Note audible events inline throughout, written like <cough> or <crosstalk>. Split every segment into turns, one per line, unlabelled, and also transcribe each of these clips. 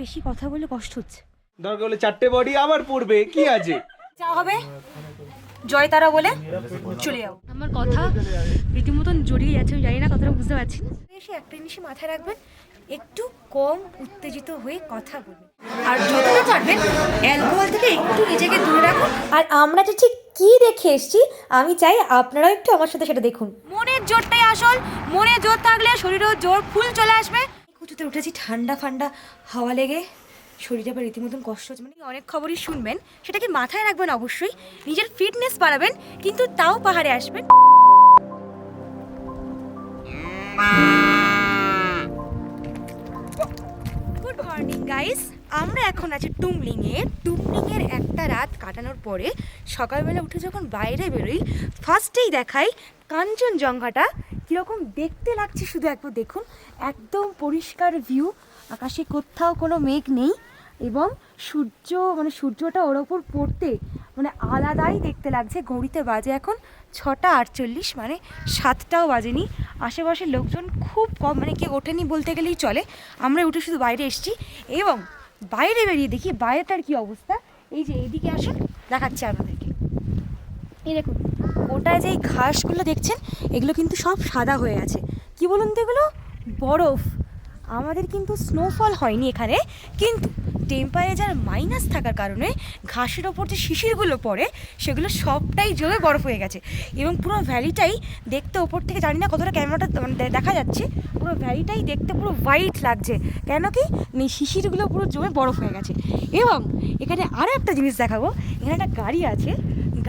বেশি কথা বলে কষ্ট হচ্ছে
দরকার হলে চারটে বডি আবার পড়বে কি আছে
যা হবে জয় তারা বলে চলে যাও আমার কথা রীতিমতন জড়িয়ে যাচ্ছে আমি জানি না কথাটা বুঝতে পারছি না এসে একটা জিনিসই মাথায় রাখবেন একটু কম উত্তেজিত হয়ে কথা বলবেন আর যতটা পারবেন অ্যালকোহল থেকে একটু নিজেকে দূরে রাখুন আর আমরা যে ঠিক কি দেখে এসেছি আমি চাই আপনারাও একটু আমার সাথে সেটা দেখুন মনের জোরটাই আসল মনে জোর থাকলে শরীরেও জোর ফুল চলে আসবে উঁচুতে উঠেছি ঠান্ডা ফান্ডা হাওয়া লেগে শরীরে আবার রীতিমতন কষ্ট হচ্ছে মানে অনেক খবরই শুনবেন সেটাকে মাথায় রাখবেন অবশ্যই নিজের ফিটনেস বাড়াবেন কিন্তু তাও পাহাড়ে আসবেন গুড মর্নিং গাইস আমরা এখন আছি টুমলিং টুমলিংয়ের একটা রাত কাটানোর পরে সকালবেলা উঠে যখন বাইরে বেরোই ফার্স্টেই দেখাই কাঞ্চনজঙ্ঘাটা কীরকম দেখতে লাগছে শুধু একবার দেখুন একদম পরিষ্কার ভিউ আকাশে কোথাও কোনো মেঘ নেই এবং সূর্য মানে সূর্যটা ওর ওপর পড়তে মানে আলাদাই দেখতে লাগছে ঘড়িতে বাজে এখন ছটা আটচল্লিশ মানে সাতটাও বাজেনি আশেপাশের লোকজন খুব কম মানে কেউ ওঠেনি বলতে গেলেই চলে আমরা উঠে শুধু বাইরে এসছি এবং বাইরে বেরিয়ে দেখি বাইরেটার কি অবস্থা এই যে এইদিকে আসুন দেখাচ্ছি আপনাদেরকে এই দেখুন ওটায় যেই ঘাসগুলো দেখছেন এগুলো কিন্তু সব সাদা হয়ে আছে কি বলুন তো এগুলো বরফ আমাদের কিন্তু স্নোফল হয়নি এখানে কিন্তু টেম্পারেচার মাইনাস থাকার কারণে ঘাসের ওপর যে শিশিরগুলো পড়ে সেগুলো সবটাই জমে বরফ হয়ে গেছে এবং পুরো ভ্যালিটাই দেখতে ওপর থেকে জানি না কতটা ক্যামেরাটা মানে দেখা যাচ্ছে পুরো ভ্যালিটাই দেখতে পুরো হোয়াইট লাগছে কেন কি শিশিরগুলো পুরো জমে বরফ হয়ে গেছে এবং এখানে আরও একটা জিনিস দেখাবো এখানে একটা গাড়ি আছে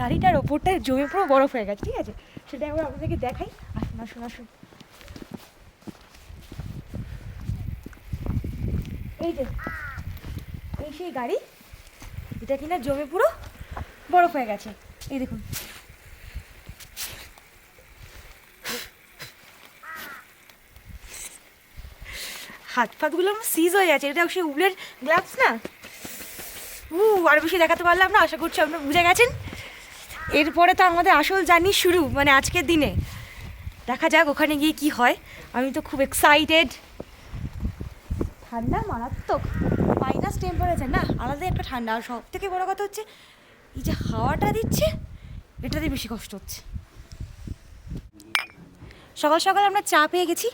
গাড়িটার ওপরটা জমে পুরো বরফ হয়ে গেছে ঠিক আছে সেটা একবার আপনাদেরকে দেখাই আসুন আসুন আসুন এই যে এই সেই গাড়ি এটা কিনা জমে পুরো বরফ হয়ে গেছে এই দেখুন হাত ফাতগুলো আমার সিজ হয়ে গেছে এটা সেই উলের গ্লাভস না উ আর বেশি দেখাতে পারলাম না আশা করছি আপনারা বুঝে গেছেন এরপরে তো আমাদের আসল জার্নি শুরু মানে আজকের দিনে দেখা যাক ওখানে গিয়ে কি হয় আমি তো খুব এক্সাইটেড ঠান্ডা মারাত্মক মাইনাস টেম্পারেচার না আলাদা একটা ঠান্ডা আর সব থেকে বড়ো কথা হচ্ছে এই যে হাওয়াটা দিচ্ছে এটাতে বেশি কষ্ট হচ্ছে সকাল সকাল আমরা চা পেয়ে গেছি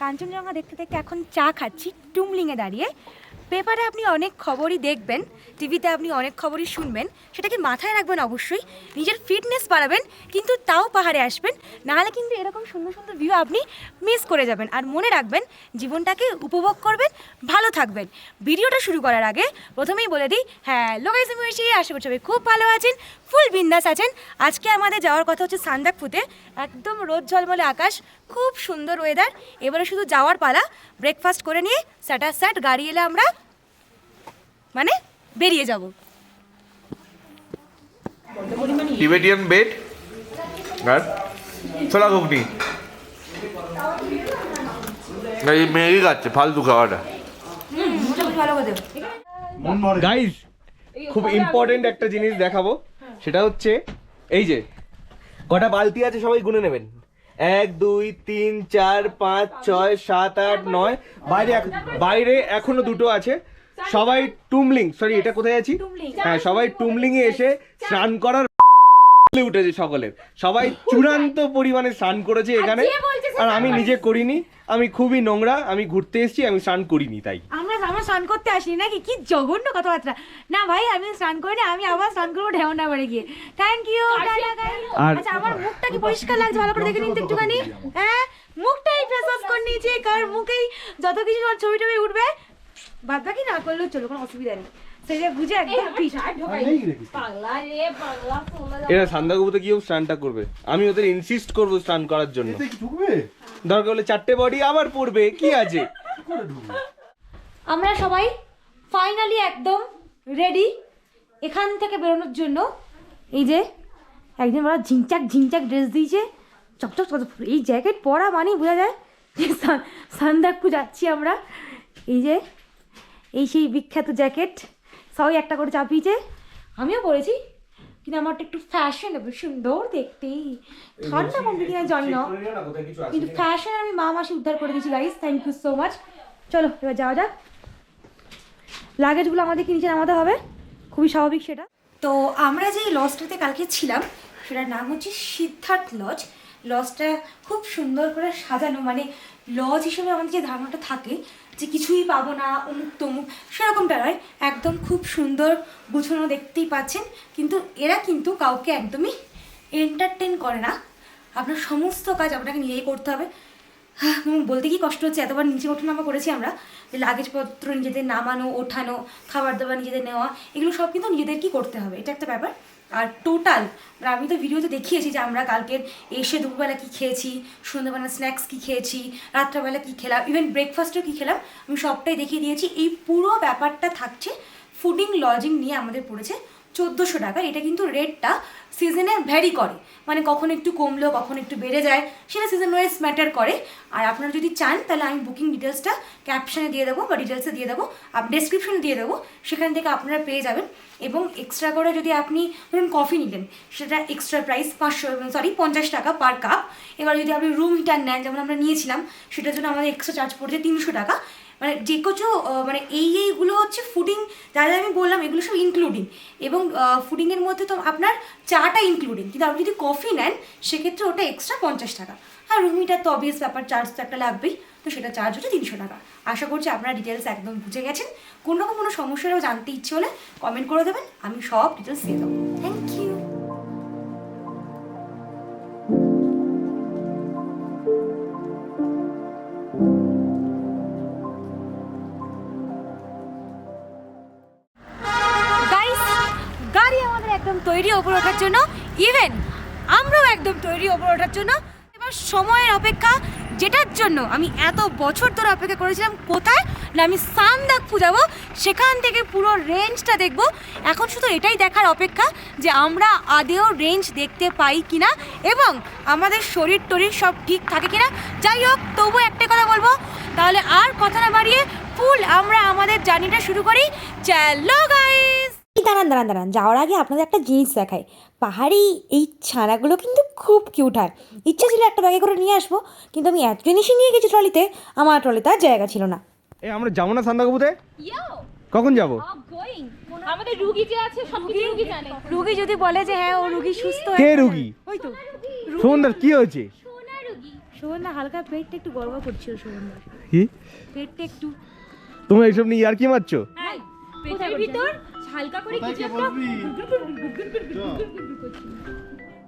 কাঞ্চনজঙ্ঘা দেখতে দেখতে এখন চা খাচ্ছি টুমলিংয়ে দাঁড়িয়ে পেপারে আপনি অনেক খবরই দেখবেন টিভিতে আপনি অনেক খবরই শুনবেন সেটাকে মাথায় রাখবেন অবশ্যই নিজের ফিটনেস বাড়াবেন কিন্তু তাও পাহাড়ে আসবেন নাহলে কিন্তু এরকম সুন্দর সুন্দর ভিউ আপনি মিস করে যাবেন আর মনে রাখবেন জীবনটাকে উপভোগ করবেন ভালো থাকবেন ভিডিওটা শুরু করার আগে প্রথমেই বলে দিই হ্যাঁ লোকাইজ মিশি আশা করছি খুব ভালো আছেন ফুল বিন্দাস আছেন আজকে আমাদের যাওয়ার কথা হচ্ছে সান্দাকফুতে একদম রোদ ঝলমলে আকাশ খুব সুন্দর ওয়েদার এবারে শুধু যাওয়ার পালা ব্রেকফাস্ট করে নিয়ে স্যাটার স্যাট গাড়ি এলে আমরা মানে বেরিয়ে যাব
টিবেটিয়ান বেড আর ছোলা ঘুগনি এই মেয়েই খাচ্ছে ফালতু খাওয়াটা গাইজ খুব ইম্পর্টেন্ট একটা জিনিস দেখাবো সেটা হচ্ছে এই যে কটা বালতি আছে সবাই গুনে নেবেন এক দুই তিন চার পাঁচ ছয় সাত আট নয় বাইরে বাইরে এখনো দুটো আছে সবাই টুমলিং সরি এটা কোথায় আছি হ্যাঁ সবাই টুমলিং এ এসে স্নান করার উঠেছে সকলের সবাই চূড়ান্ত পরিমাণে স্নান করেছে এখানে আর আমি নিজে করিনি আমি খুবই নোংরা আমি ঘুরতে এসেছি আমি স্নান করিনি তাই
আমার স্নান করতে আসিনি নাকি কি জঘন্য কথাবার্তা না ভাই আমি স্নান করিনি আমি আবার স্নান করবো ঢেউ না বাড়ি গিয়ে থ্যাংক ইউ আচ্ছা আমার মুখটা কি পরিষ্কার লাগছে ভালো করে দেখে নিন একটুখানি হ্যাঁ মুখটাই ফেস ওয়াশ করে নিয়েছি কারণ মুখেই যত কিছু তোমার ছবি টবি উঠবে বাদ বাকি না করলেও চলো কোনো অসুবিধা নেই এরা
গিয়েও স্নানটা করবে আমি ওদের ইনসিস্ট স্নান করার জন্য দরকার হলে চারটে বডি আবার পড়বে কি আছে
আমরা সবাই ফাইনালি একদম রেডি এখান থেকে বেরোনোর জন্য এই যে একদিন ওরা ঝিংচাক ঝিংচাক ড্রেস দিয়েছে চকচক চকচক এই জ্যাকেট পরা মানেই বোঝা যায় যে সান্দাকু যাচ্ছি আমরা এই যে এই সেই বিখ্যাত জ্যাকেট সবাই একটা করে চাপিয়েছে আমিও পরেছি কিন্তু আমারটা একটু ফ্যাশন হবে সুন্দর দেখতে ঠান্ডা কমবে কিনা জানি না কিন্তু ফ্যাশন আমি মা মাসি উদ্ধার করে দিয়েছি guys thank you so much চলো এবার যাওয়া যাক লাগেজগুলো আমাদেরকে নিচে নামাতে হবে খুবই স্বাভাবিক সেটা তো আমরা যে লজটাতে কালকে ছিলাম সেটার নাম হচ্ছে সিদ্ধার্থ লজ লজটা খুব সুন্দর করে সাজানো মানে লজ হিসেবে আমাদের যে ধারণাটা থাকে যে কিছুই পাবো না অমুক তমুক সেরকমটা নয় একদম খুব সুন্দর গুছানো দেখতেই পাচ্ছেন কিন্তু এরা কিন্তু কাউকে একদমই এন্টারটেন করে না আপনার সমস্ত কাজ আপনাকে নিজেই করতে হবে হ্যাঁ বলতে কি কষ্ট হচ্ছে এতবার নিচে ওঠানামা করেছি আমরা যে লাগেজপত্র নিজেদের নামানো ওঠানো খাবার দাবার নিজেদের নেওয়া এগুলো সব কিন্তু নিজেদেরকেই করতে হবে এটা একটা ব্যাপার আর টোটাল আমি তো ভিডিওতে দেখিয়েছি যে আমরা কালকের এসে দুপুরবেলা কী খেয়েছি সন্ধ্যাবেলা স্ন্যাক্স কী খেয়েছি রাত্রাবেলা কী খেলাম ইভেন ব্রেকফাস্টও কী খেলাম আমি সবটাই দেখিয়ে দিয়েছি এই পুরো ব্যাপারটা থাকছে ফুডিং লজিং নিয়ে আমাদের পড়েছে চোদ্দোশো টাকা এটা কিন্তু রেটটা সিজনে ভ্যারি করে মানে কখন একটু কমলো কখন একটু বেড়ে যায় সেটা সিজন ওয়াইজ ম্যাটার করে আর আপনারা যদি চান তাহলে আমি বুকিং ডিটেলসটা ক্যাপশনে দিয়ে দেবো বা ডিটেলসে দিয়ে দেবো আর ডেসক্রিপশনে দিয়ে দেবো সেখান থেকে আপনারা পেয়ে যাবেন এবং এক্সট্রা করে যদি আপনি ধরুন কফি নিলেন সেটা এক্সট্রা প্রাইস পাঁচশো সরি পঞ্চাশ টাকা পার কাপ এবার যদি আপনি রুম হিটার নেন যেমন আমরা নিয়েছিলাম সেটার জন্য আমাদের এক্সট্রা চার্জ পড়ছে তিনশো টাকা মানে যে কিছু মানে এই এইগুলো হচ্ছে ফুডিং যা যা আমি বললাম এগুলো সব ইনক্লুডিং এবং ফুডিংয়ের মধ্যে তো আপনার চাটা ইনক্লুডিং কিন্তু আপনি যদি কফি নেন সেক্ষেত্রে ওটা এক্সট্রা পঞ্চাশ টাকা আর রুমিটা তো অবভিয়াস ব্যাপার চার্জ তো একটা লাগবেই তো সেটা চার্জ হচ্ছে তিনশো টাকা আশা করছি আপনারা ডিটেলস একদম বুঝে গেছেন কোনোরকম কোনো সমস্যারও জানতে ইচ্ছে হলে কমেন্ট করে দেবেন আমি সব ডিটেলস দিয়ে দেবো থ্যাংক ওপরে ওঠার জন্য ইভেন আমরাও একদম তৈরি ওপরে ওঠার জন্য এবার সময়ের অপেক্ষা যেটার জন্য আমি এত বছর ধরে অপেক্ষা করেছিলাম কোথায় না আমি সান্দাকফু যাবো সেখান থেকে পুরো রেঞ্জটা দেখব এখন শুধু এটাই দেখার অপেক্ষা যে আমরা আদেও রেঞ্জ দেখতে পাই কি না এবং আমাদের শরীর টরীর সব ঠিক থাকে কি না যাই হোক তবু একটা কথা বলবো তাহলে আর কথা না বাড়িয়ে ফুল আমরা আমাদের জার্নিটা শুরু করি চলো গাই দাঁড়ান দাঁড়ান দাঁড়ান যাওয়ার আগে আপনাদের একটা জিনিস দেখাই পাহাড়ি এই ছানাগুলো কিন্তু খুব কিউট হয় ইচ্ছা ছিল একটা ব্যাগে করে নিয়ে আসবো কিন্তু আমি এত জিনিসই নিয়ে গেছি ট্রলিতে আমার ট্রলিতে আর জায়গা ছিল না
এ আমরা যাবো না সান্দাকবুতে কখন যাব
আমাদের রুগী যে আছে সব রুগী জানে রুগী যদি বলে যে হ্যাঁ ও রুগী সুস্থ
কে রুগী হ্যাঁ। ওই তো সুন্দর কি হয়েছে
সুবর্ণা হালকা পেটটা একটু গড়বড় করছিল সুবর্ণা কি পেটটা একটু
তুমি এইসব নিয়ে আর কি মারছো
হ্যাঁ। পেটের ভিতর হালকা করে কিছু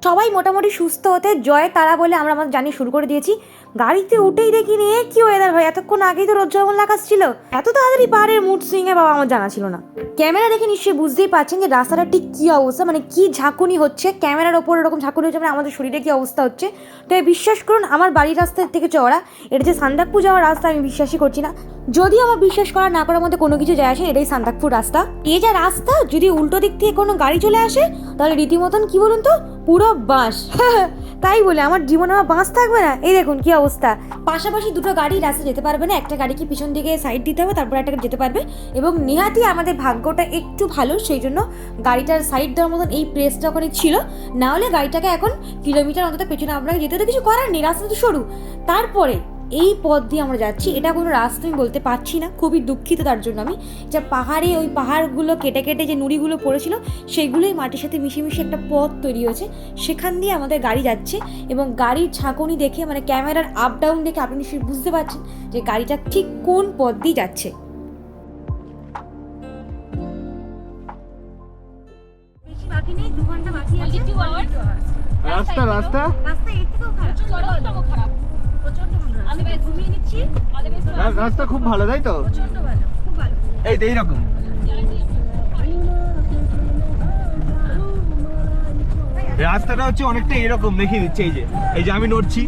সবাই মোটামুটি সুস্থ হতে জয় তারা বলে আমরা জানি শুরু করে দিয়েছি গাড়িতে উঠেই দেখি রে কি ওয়েদার ভাই এতক্ষণ আগেই তো রোদ জমল লাগাস ছিল এত তাড়াতাড়ি পাহাড়ের মুড এ বাবা আমার জানা ছিল না ক্যামেরা দেখে নিশ্চয়ই বুঝতেই পারছেন যে রাস্তাটা ঠিক কী অবস্থা মানে কি ঝাঁকুনি হচ্ছে ক্যামেরার ওপর এরকম ঝাঁকুনি হচ্ছে মানে আমাদের শরীরে কী অবস্থা হচ্ছে তো বিশ্বাস করুন আমার বাড়ির রাস্তার থেকে চওড়া এটা যে সান্দাকপুর যাওয়ার রাস্তা আমি বিশ্বাসই করছি না যদি আমার বিশ্বাস করা না করার মধ্যে কোনো কিছু যায় আসে এটাই সান্দাকপুর রাস্তা এই যা রাস্তা যদি উল্টো দিক থেকে কোনো গাড়ি চলে আসে তাহলে রীতিমতন কি বলুন তো পুরো বাঁশ <laughs> তাই বলে আমার জীবনে আমার বাঁশ থাকবে না এই দেখুন কি অবস্থা পাশাপাশি দুটো গাড়ি রাস্তা যেতে পারবে না একটা গাড়িকে পিছন দিকে সাইড দিতে হবে তারপর একটা যেতে পারবে এবং নিহাতি আমাদের ভাগ্যটা একটু ভালো সেই জন্য গাড়িটার সাইড দেওয়ার মতন এই প্রেসটা ওখানে ছিল না হলে গাড়িটাকে এখন কিলোমিটার অন্তত পেছনে আপনাকে যেতে তো কিছু করার নেই রাস্তা তো সরু তারপরে এই পথ দিয়ে আমরা যাচ্ছি এটা কোনো রাস্তা আমি বলতে পারছি না খুবই দুঃখিত তার জন্য আমি যা পাহাড়ে ওই পাহাড়গুলো কেটে কেটে যে নুড়িগুলো পড়েছিল সেগুলোই মাটির সাথে মিশে মিশে একটা পথ তৈরি হয়েছে সেখান দিয়ে আমাদের গাড়ি যাচ্ছে এবং গাড়ির ছাঁকনি দেখে মানে ক্যামেরার আপ ডাউন দেখে আপনি নিশ্চয়ই বুঝতে পারছেন যে গাড়িটা ঠিক কোন পথ দিয়ে যাচ্ছে
রাস্তা রাস্তা
রাস্তা খারাপ
রাস্তা খুব ভালো তাই তো এই তো এইরকম রাস্তাটা হচ্ছে অনেকটা এরকম দেখিয়ে দিচ্ছে এই যে এই যে আমি নড়ছি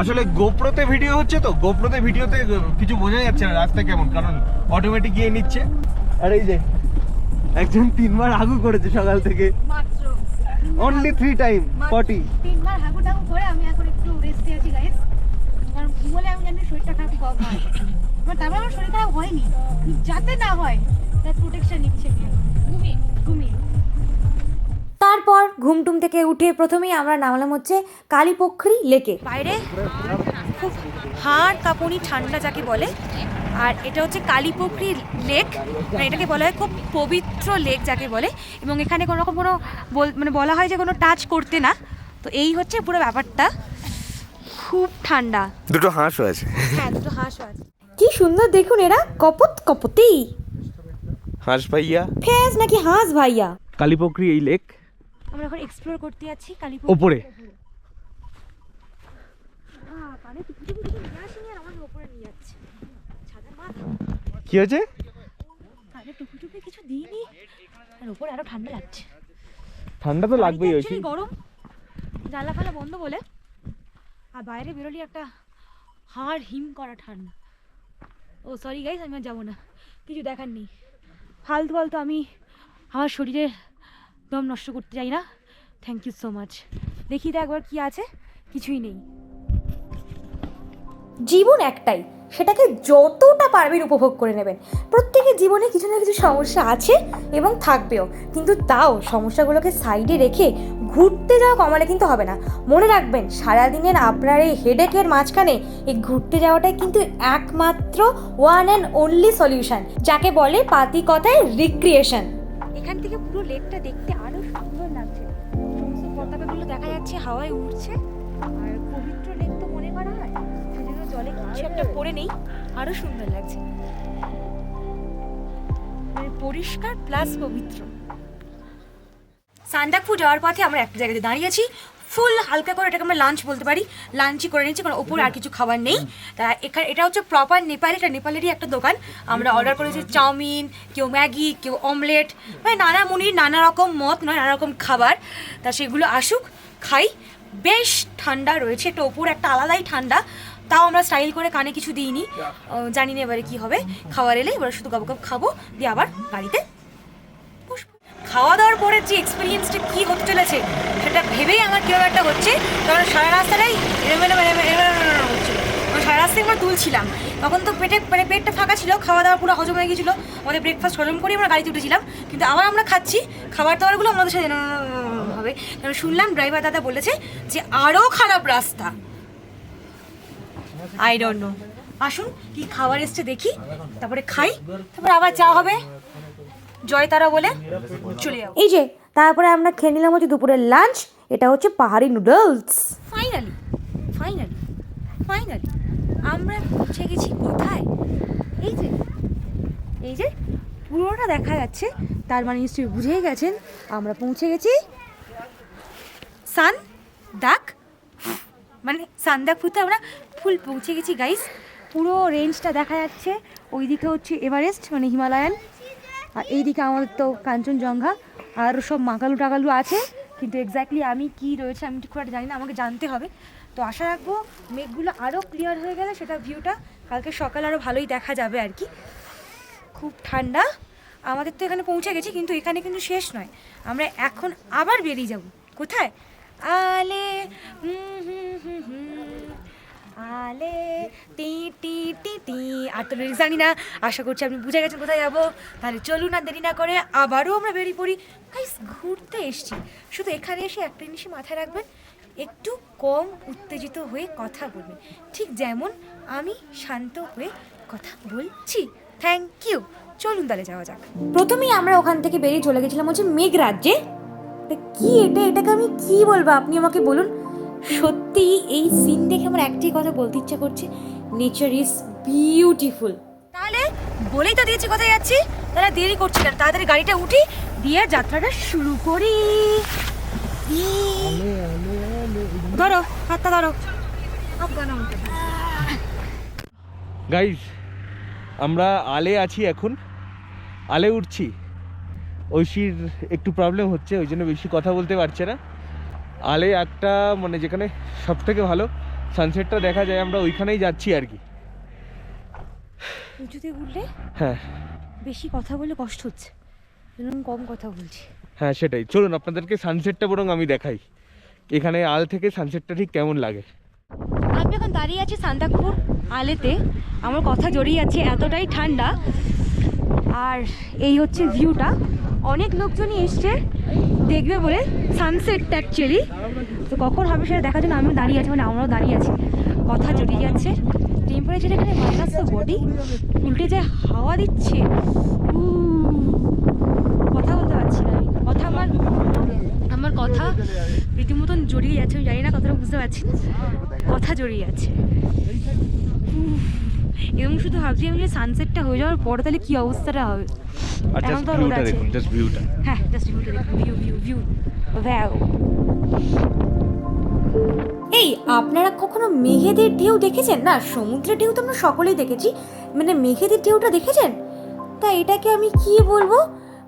আসলে গোপ্রোতে ভিডিও হচ্ছে তো গোপ্রোতে ভিডিওতে কিছু বোঝা যাচ্ছে না রাস্তা কেমন কারণ অটোমেটিক গিয়ে নিচ্ছে আর এই যে একজন তিনবার আগু করেছে সকাল থেকে অনলি থ্রি টাইম পটি
তিনবার হাগু টাগু করে আমি এখন একটু রেস্ট নিয়েছি গাইস কারণ বলে আমি জানি শরীরটা খারাপ কম হয় তারপর আমার শরীর খারাপ হয়নি যাতে না হয় তার প্রোটেকশন নিচ্ছে ঘুমিয়ে ঘুমিয়ে তারপর ঘুমটুম থেকে উঠে প্রথমেই আমরা নামলাম হচ্ছে কালীপক্ষরী লেকে বাইরে হাড় কাঁপুনি ঠান্ডা যাকে বলে আর এটা হচ্ছে কালীপুকুরি লেক মানে এটাকে বলা হয় খুব পবিত্র লেক যাকে বলে এবং এখানে কোনো রকম কোনো মানে বলা হয় যে কোনো টাচ করতে না তো এই হচ্ছে পুরো ব্যাপারটা খুব ঠান্ডা
দুটো হাঁসও আছে
হ্যাঁ দুটো হাঁস আছে কি সুন্দর দেখুন এরা কপত কপতি হাঁস ভাইয়া ফেজ নাকি হাঁস ভাইয়া
কালীপুকুরি এই লেক
আমরা এখন এক্সপ্লোর করতে যাচ্ছি কালীপুকুরি ওপরে ওপরে নিয়ে যাচ্ছে কি হয়েছে কিছু দিইনি আর ওপরে ঠান্ডা লাগছে
ঠান্ডা তো লাগবেই হয়েছে
গরম জানলা ফালা বন্ধ বলে আর বাইরে বেরোলি একটা হাড় হিম করা ঠান্ডা ও সরি গাইস আমি আর যাবো না কিছু দেখার নেই ফালতু ফালতু আমি আমার শরীরে দম নষ্ট করতে চাই না থ্যাংক ইউ সো মাচ দেখি তো একবার কি আছে কিছুই নেই জীবন একটাই সেটাকে যতটা পারবেন উপভোগ করে নেবেন প্রত্যেকের জীবনে কিছু না কিছু সমস্যা আছে এবং থাকবেও কিন্তু তাও সমস্যাগুলোকে সাইডে রেখে ঘুরতে যাওয়া কমালে কিন্তু হবে না মনে রাখবেন সারাদিনের আপনার এই হেডেকের মাঝখানে এই ঘুরতে যাওয়াটাই কিন্তু একমাত্র ওয়ান অ্যান্ড অনলি সলিউশন যাকে বলে পাতি কথায় রিক্রিয়েশন এখান থেকে পুরো লেকটা দেখতে আরও সুন্দর লাগছে সমস্ত পতাকাগুলো দেখা যাচ্ছে হাওয়ায় উঠছে আর পবিত্র কিছু একটা পরে নেই আরো সুন্দর লাগছে মানে পরিষ্কার প্লাস পবিত্র সান্দাকফু যাওয়ার পথে আমরা একটা জায়গাতে আছি ফুল হালকা করে এটাকে আমরা লাঞ্চ বলতে পারি লাঞ্চই করে নিয়েছি কারণ ওপরে আর কিছু খাবার নেই তা এখানে এটা হচ্ছে প্রপার নেপালি এটা নেপালেরই একটা দোকান আমরা অর্ডার করেছি চাউমিন কেউ ম্যাগি কেউ অমলেট মানে নানা মুনির নানা রকম মত নয় নানা রকম খাবার তা সেগুলো আসুক খাই বেশ ঠান্ডা রয়েছে এটা ওপর একটা আলাদাই ঠান্ডা তাও আমরা স্টাইল করে কানে কিছু দিইনি জানি না এবারে কী হবে খাওয়ার এলে এবার শুধু গপ খাবো দিয়ে আবার বাড়িতে খাওয়া দাওয়ার পরের যে এক্সপিরিয়েন্সটা কী হতে চলেছে সেটা ভেবেই আমার কীরকম একটা হচ্ছে কারণ সারা রাস্তাটাই সারা রাস্তায় আমরা তুলছিলাম তখন তো পেটে মানে পেটটা ফাঁকা ছিল খাওয়া দাওয়া পুরো হজম হয়ে গেছিলো আমাদের ব্রেকফাস্ট হজম করেই আমরা গাড়িতে উঠেছিলাম কিন্তু আবার আমরা খাচ্ছি খাবার দাবারগুলো আমাদের সাথে হবে কারণ শুনলাম ড্রাইভার দাদা বলেছে যে আরও খারাপ রাস্তা আই ডোন্ট নো আসুন কি খাবার এসছে দেখি তারপরে খাই তারপরে আবার যা হবে জয় তারা বলে চলে যাও এই যে তারপরে আমরা খেয়ে নিলাম হচ্ছে দুপুরের লাঞ্চ এটা হচ্ছে পাহাড়ি নুডলস ফাইনালি ফাইনালি ফাইনালি আমরা পৌঁছে গেছি কোথায় এই যে এই যে পুরোটা দেখা যাচ্ছে তার মানে নিশ্চয়ই বুঝেই গেছেন আমরা পৌঁছে গেছি সান ডাক মানে সান্দাকফুতে আমরা ফুল পৌঁছে গেছি গাইস পুরো রেঞ্জটা দেখা যাচ্ছে ওইদিকে হচ্ছে এভারেস্ট মানে হিমালয়ান আর এইদিকে আমাদের তো কাঞ্চনজঙ্ঘা আর সব মাকালু টাকালু আছে কিন্তু এক্স্যাক্টলি আমি কি রয়েছে আমি ঠিক করে জানি না আমাকে জানতে হবে তো আশা রাখবো মেঘগুলো আরও ক্লিয়ার হয়ে গেলে সেটা ভিউটা কালকে সকাল আরও ভালোই দেখা যাবে আর কি খুব ঠান্ডা আমাদের তো এখানে পৌঁছে গেছি কিন্তু এখানে কিন্তু শেষ নয় আমরা এখন আবার বেরিয়ে যাব কোথায় আলে আলে টি টি টি টি আর তো লিরিক্স জানি না আশা করছি আপনি বুঝে গেছেন কোথায় যাবো তাহলে চলুন না দেরি না করে আবারও আমরা বেরিয়ে পড়ি গাইস ঘুরতে এসছি শুধু এখানে এসে একটা জিনিসই মাথায় রাখবেন একটু কম উত্তেজিত হয়ে কথা বলবেন ঠিক যেমন আমি শান্ত হয়ে কথা বলছি থ্যাংক ইউ চলুন তাহলে যাওয়া যাক প্রথমেই আমরা ওখান থেকে বেরিয়ে চলে গেছিলাম হচ্ছে মেঘ রাজ্যে একটা কি এটা এটাকে আমি কি বলবো আপনি আমাকে বলুন সত্যি এই সিন দেখে আমার একটাই কথা বলতে ইচ্ছা করছে নেচার ইজ বিউটিফুল তাহলে বলেই তো দিয়েছি কোথায় যাচ্ছি তাহলে দেরি করছি না তাড়াতাড়ি গাড়িটা উঠি দিয়ে যাত্রাটা শুরু করি ধরো হাতটা ধরো
গাইজ আমরা আলে আছি এখন আলে উঠছি ঐশীর একটু প্রবলেম হচ্ছে ওই জন্য বেশি কথা বলতে পারছে না আলে একটা মানে যেখানে সবথেকে ভালো সানসেটটা দেখা যায় আমরা ওইখানেই যাচ্ছি আর কি উঁচুতে উঠলে হ্যাঁ
বেশি কথা বলে কষ্ট হচ্ছে কম কথা বলছি
হ্যাঁ সেটাই চলুন আপনাদেরকে সানসেটটা বরং আমি দেখাই এখানে আল থেকে সানসেটটা ঠিক কেমন লাগে
আমি এখন দাঁড়িয়ে আছি সান্তাকুর আলেতে আমার কথা জড়িয়ে আছে এতটাই ঠান্ডা আর এই হচ্ছে ভিউটা অনেক লোকজনই এসছে দেখবে বলে সানসেটটা অ্যাকচুয়ালি তো কখন হবে সেটা দেখার জন্য আমিও দাঁড়িয়ে আছি মানে আমরাও দাঁড়িয়ে আছি কথা জড়িয়ে যাচ্ছে টেম্পারেচার এখানে মাইনাস তো বডি উল্টে যে হাওয়া দিচ্ছে কথা বলতে পারছি না কথা আমার আমার কথা রীতিমতন জড়িয়ে যাচ্ছে আমি জানি না কথাটা বুঝতে পারছি কথা জড়িয়ে যাচ্ছে এবং শুধু ভাবছি আমি সানসেটটা হয়ে যাওয়ার পর তাহলে কি অবস্থাটা হবে
এখন তো আছে
হ্যাঁ জাস্ট ভিউটা ভিউ ভিউ ভিউ ভ্যাও এই আপনারা কখনো মেঘেদের ঢেউ দেখেছেন না সমুদ্রের ঢেউ তো আমরা সকলেই দেখেছি মানে মেঘেদের ঢেউটা দেখেছেন তা এটাকে আমি কি বলবো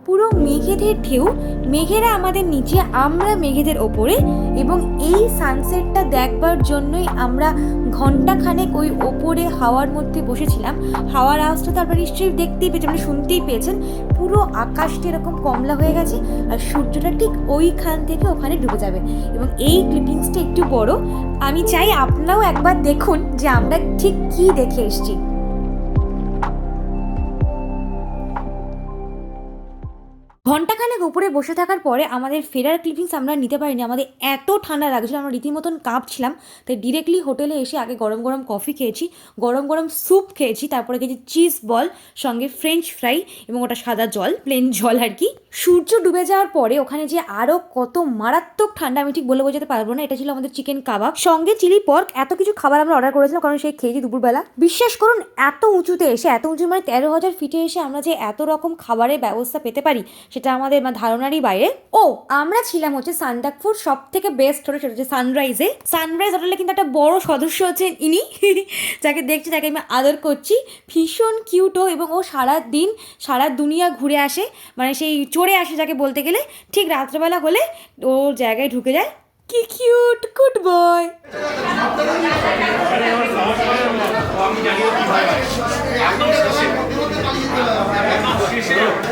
পুরো মেঘেদের ঢেউ মেঘেরা আমাদের নিচে আমরা মেঘেদের ওপরে এবং এই সানসেটটা দেখবার জন্যই আমরা ঘন্টাখানেক ওই ওপরে হাওয়ার মধ্যে বসেছিলাম হাওয়ার আওয়াজটা তো নিশ্চয়ই দেখতেই পেয়েছেন আপনি মানে শুনতেই পেয়েছেন পুরো আকাশটি এরকম কমলা হয়ে গেছে আর সূর্যটা ঠিক ওইখান থেকে ওখানে ডুবে যাবে এবং এই ক্লিপিংসটা একটু বড় আমি চাই আপনারাও একবার দেখুন যে আমরা ঠিক কী দেখে এসেছি ঘন্টাখানেক উপরে বসে থাকার পরে আমাদের ফেরার ক্লিপিংস আমরা নিতে পারিনি আমাদের এত ঠান্ডা লাগছিল আমরা রীতিমতন কাঁপছিলাম তাই ডিরেক্টলি হোটেলে এসে আগে গরম গরম কফি খেয়েছি গরম গরম স্যুপ খেয়েছি তারপরে খেয়েছি চিজ বল সঙ্গে ফ্রেঞ্চ ফ্রাই এবং ওটা সাদা জল প্লেন জল আর কি সূর্য ডুবে যাওয়ার পরে ওখানে যে আরও কত মারাত্মক ঠান্ডা আমি ঠিক বলে বোঝাতে পারবো না এটা ছিল আমাদের চিকেন কাবাব সঙ্গে চিলি পর্ক এত কিছু খাবার আমরা অর্ডার করেছিলাম কারণ সেই খেয়েছি দুপুরবেলা বিশ্বাস করুন এত উঁচুতে এসে এত উঁচু মানে তেরো হাজার ফিটে এসে আমরা যে এত রকম খাবারের ব্যবস্থা পেতে পারি সেটা আমাদের ধারণারই বাইরে ও আমরা ছিলাম হচ্ছে সান্দাকপুর সব থেকে বেস্ট হোটেল সেটা হচ্ছে সানরাইজে সানরাইজ হোটেলে কিন্তু একটা বড় সদস্য হচ্ছেন ইনি <laughs> যাকে দেখছি তাকে আমি আদর করছি ভীষণ কিউট ও এবং ও সারা দিন সারা দুনিয়া ঘুরে আসে মানে সেই চড়ে আসে যাকে বলতে গেলে ঠিক রাত্রেবেলা হলে ওর জায়গায় ঢুকে যায় কি কিউট গুড বয় আমি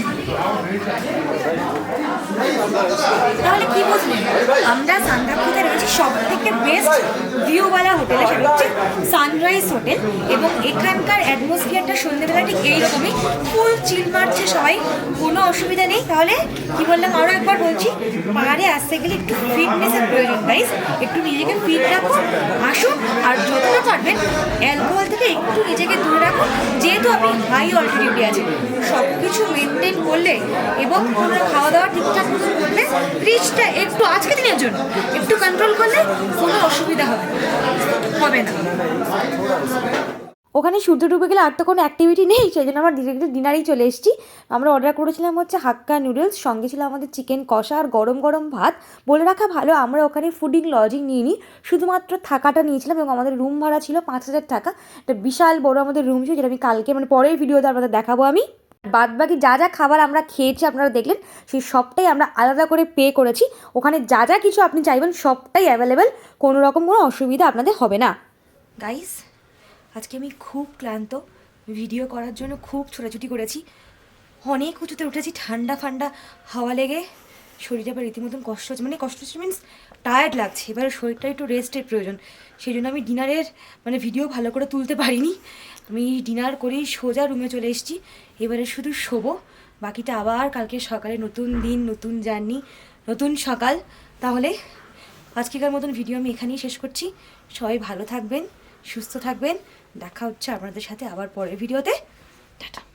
তাহলে কি বুঝলেন আমরা সান্দাকুতে রয়েছি সব থেকে বেস্ট ভিউওয়ালা হোটেল সেটা হচ্ছে সানরাইজ হোটেল এবং এখানকার অ্যাটমসফিয়ারটা সন্ধ্যেবেলা ঠিক এইরকমই ফুল চিল মারছে সবাই কোনো অসুবিধা নেই তাহলে কি বললাম আরও একবার বলছি পাহাড়ে আসতে গেলে একটু ফিটনেসের প্রয়োজন গাইজ একটু নিজেকে ফিট রাখুন আসুন আর যতটা পারবেন অ্যালকোহল থেকে একটু নিজেকে দূরে রাখো যেহেতু আপনি হাই অল্টিটিউডে আছেন সব কিছু মেনটেন করলে করলে এবং খাওয়া দাওয়া ঠিকঠাক মতো করলে ফ্রিজটা একটু আজকে দিনের জন্য একটু কন্ট্রোল করলে কোনো অসুবিধা হবে হবে না ওখানে সূর্য ডুবে গেলে আর তো কোনো অ্যাক্টিভিটি নেই সেই জন্য আমরা ডিরেক্ট ডিনারেই চলে এসেছি আমরা অর্ডার করেছিলাম হচ্ছে হাক্কা নুডলস সঙ্গে ছিল আমাদের চিকেন কষা আর গরম গরম ভাত বলে রাখা ভালো আমরা ওখানে ফুডিং লজিং নিয়ে নিই শুধুমাত্র থাকাটা নিয়েছিলাম এবং আমাদের রুম ভাড়া ছিল পাঁচ হাজার টাকা একটা বিশাল বড় আমাদের রুম ছিল যেটা আমি কালকে মানে পরের ভিডিওতে আপনাদের দেখাবো আমি বাদবাকি যা যা খাবার আমরা খেয়েছি আপনারা দেখলেন সেই সবটাই আমরা আলাদা করে পে করেছি ওখানে যা যা কিছু আপনি চাইবেন সবটাই অ্যাভেলেবেল কোনো রকম কোনো অসুবিধা আপনাদের হবে না গাইস আজকে আমি খুব ক্লান্ত ভিডিও করার জন্য খুব ছোটাছুটি করেছি অনেক উঁচুতে উঠেছি ঠান্ডা ফান্ডা হাওয়া লেগে শরীরে আবার রীতিমতন কষ্ট হচ্ছে মানে কষ্ট হচ্ছে মিনস টায়ার্ড লাগছে এবার শরীরটা একটু রেস্টের প্রয়োজন সেই জন্য আমি ডিনারের মানে ভিডিও ভালো করে তুলতে পারিনি আমি ডিনার করেই সোজা রুমে চলে এসেছি এবারে শুধু শোবো বাকিটা আবার কালকে সকালে নতুন দিন নতুন জার্নি নতুন সকাল তাহলে আজকেকার মতন ভিডিও আমি এখানেই শেষ করছি সবাই ভালো থাকবেন সুস্থ থাকবেন দেখা হচ্ছে আপনাদের সাথে আবার পরের ভিডিওতে টাটা